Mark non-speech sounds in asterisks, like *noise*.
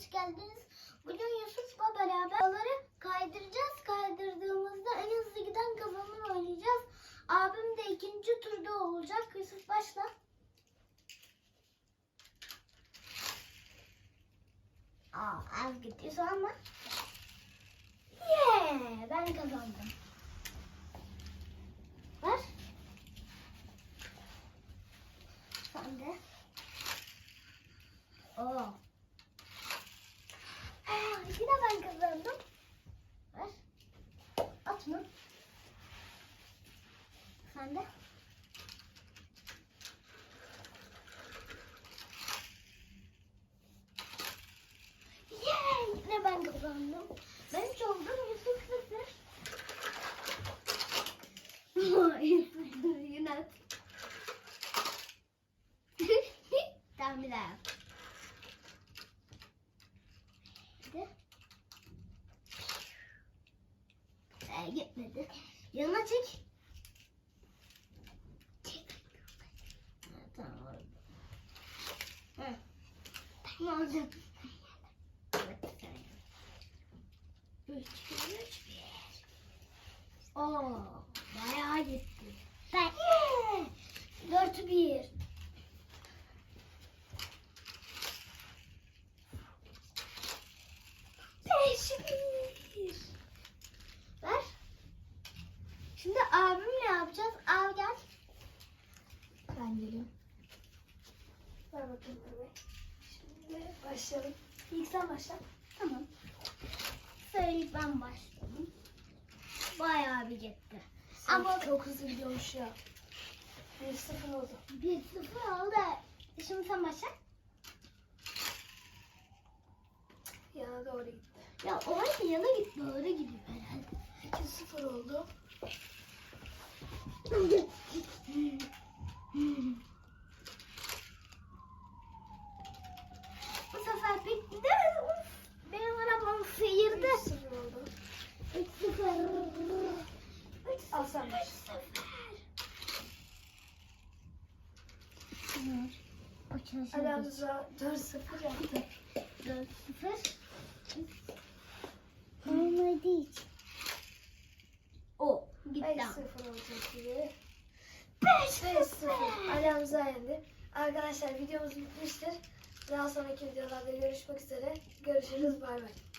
hoş geldiniz. Bugün Yusuf'la beraber onları kaydıracağız. Kaydırdığımızda en hızlı giden kazanır oynayacağız. Abim de ikinci turda olacak. Yusuf başla. Aa, az gidiyorsa ama. Yeah, ben kazandım. Ver. Sen de. Oo. Aa, yine kazandım. Ver. At mı? Sen de. Yay! Yine ben kazandım. Ben üç oldum. Yusuf sıfır. At. *laughs* tamam bir daha Ee, gitmedi. Yanına çek. Çek. Tamam. Hı. Tamam oldu. Üç, üç, bir. Oo, bayağı gitti. Ben, yeah! Dört, bir. Beş, bir. Ver. Şimdi abimle yapacağız. Abi gel. Ben geleyim. Ver bakayım bebeği. Şimdi başlayalım. İlk sen başla. Tamam. Söyleyip ben başladım. Bayağı bir gitti. Ama çok hızlı gidiyormuş ya. 1-0 oldu. bir sıfır oldu. Şimdi sen başla. Yana doğru gitti. Ya oraya yana git böyle gidiyor herhalde. 2-0 oldu. Bu sefer pek gidemez. Of, Benim arabam sıyırdı. 3-0 oldu. 3-0. Al sen başla. 3-0. Aramıza 4-0 yaptı. 4-0. Olmadı hiç. O gitti. 5-0 olacak gibi. 5-0. 5-0. Aramıza yendi. Arkadaşlar videomuz bitmiştir. Daha sonraki videolarda görüşmek üzere. Görüşürüz. Bay bay.